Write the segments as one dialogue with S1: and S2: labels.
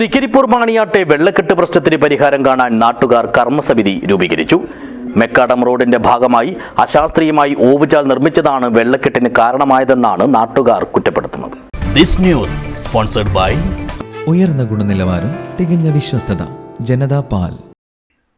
S1: തൃക്കരിപ്പൂർ മാണിയാട്ടെ വെള്ളക്കെട്ട് പ്രശ്നത്തിന് പരിഹാരം കാണാൻ നാട്ടുകാർ കർമ്മസമിതി രൂപീകരിച്ചു. മെക്കാടം റോഡിന്റെ ഭാഗമായി അശാസ്ത്രീയമായി ഓവുചാൽ നിർമ്മിച്ചതാണ് വെള്ളക്കെട്ടിന് കാരണമായതെന്നാണ് നാട്ടുകാർ കുറ്റപ്പെടുത്തുന്നത്.
S2: This news sponsored by
S3: ഉയർന്ന ഗുണനിലവാരം തികഞ്ഞ വിശ്വസ്തത ജനതാ പാൽ.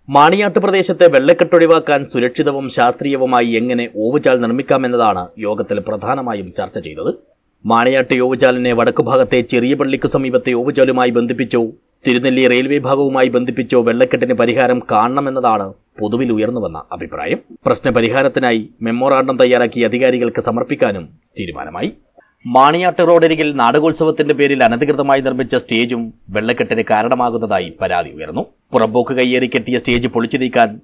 S1: മാണിയാട്ട് പ്രദേശത്തെ വെള്ളക്കെട്ട് ഒഴിവാക്കാൻ സുരക്ഷിതവും ശാസ്ത്രീയവുമായി എങ്ങനെ ഓവുചാൽ നിർമ്മിക്കാമെന്നതാണ് യോഗത്തിൽ പ്രധാനമായും ചർച്ച ചെയ്തത്. മാണിയാട്ട് വടക്കു വടക്കുഭാഗത്തെ ചെറിയ പള്ളിക്കു സമീപത്തെ ഓവുചാലുമായി ബന്ധിപ്പിച്ചോ. തിരുനെല്ലി റെയിൽവേ ഭാഗവുമായി ബന്ധിപ്പിച്ചോ. വെള്ളക്കെട്ടിന് പരിഹാരം കാണണമെന്നതാണ് പൊതുവിൽ ഉയർന്നുവന്ന അഭിപ്രായം. പ്രശ്നപരിഹാരത്തിനായി മെമ്മോറാണ്ടം തയ്യാറാക്കി അധികാരികൾക്ക് സമർപ്പിക്കാനും തീരുമാനമായി. മാണിയാട്ട് റോഡരികിൽ നാടകോത്സവത്തിന്റെ പേരിൽ അനധികൃതമായി നിർമ്മിച്ച സ്റ്റേജും വെള്ളക്കെട്ടിന് കാരണമാകുന്നതായി പരാതി ഉയർന്നു. പുറമ്പോക്ക് കയ്യേറി കെട്ടിയ സ്റ്റേജ് പൊളിച്ചു നീക്കാൻ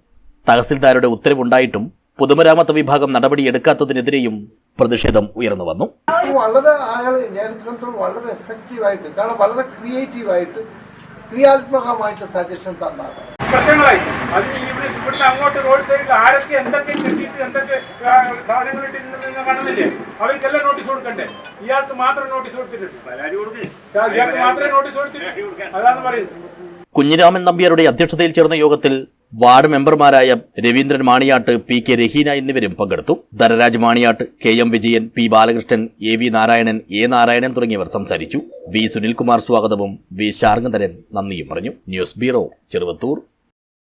S1: തഹസിൽദാരുടെ ഉത്തരവുണ്ടായിട്ടും പൊതുമരാമത്ത് വിഭാഗം നടപടിയെടുക്കാത്തതിനെതിരെയും പ്രതിഷേധം ഉയർന്നു വന്നു.
S4: വളരെ അയാൾ ഞാൻ വളരെ എഫക്റ്റീവായിട്ട് കാരണം വളരെ ക്രിയേറ്റീവ് ആയിട്ട് ക്രിയാത്മകമായിട്ട് സജഷൻ തന്നാണ്.
S5: ഇവിടെ ഇവിടുന്ന് അങ്ങോട്ട് റോഡ് സൈഡിൽ ആരൊക്കെ എന്തൊക്കെ കിട്ടിയിട്ട് എന്തൊക്കെ സാധനങ്ങൾ കാണുന്നില്ലേ? അവർക്കെല്ലാം നോട്ടീസ് കൊടുക്കണ്ടേ? ഇയാൾക്ക് മാത്രം നോട്ടീസ് കൊടുത്തിട്ടുണ്ട്. ഇയാൾക്ക് മാത്രമേ നോട്ടീസ് കൊടുത്തിട്ടുണ്ട് അതാണ് പറയുന്നത്
S1: കുഞ്ഞിരാമൻ നമ്പ്യാരുടെ അധ്യക്ഷതയിൽ ചേർന്ന യോഗത്തിൽ വാർഡ് മെമ്പർമാരായ രവീന്ദ്രൻ മാണിയാട്ട് പി കെ രഹീന എന്നിവരും പങ്കെടുത്തു. Dhanaraj Maniyatt K M Vijayan P Balakrishnan A V Narayanan A Narayanan തുടങ്ങിയവർ സംസാരിച്ചു. വി സുനിൽകുമാർ സ്വാഗതവും വി ശാർങ്ങധരൻ നന്ദിയും പറഞ്ഞു. News bureau Cheruvathur.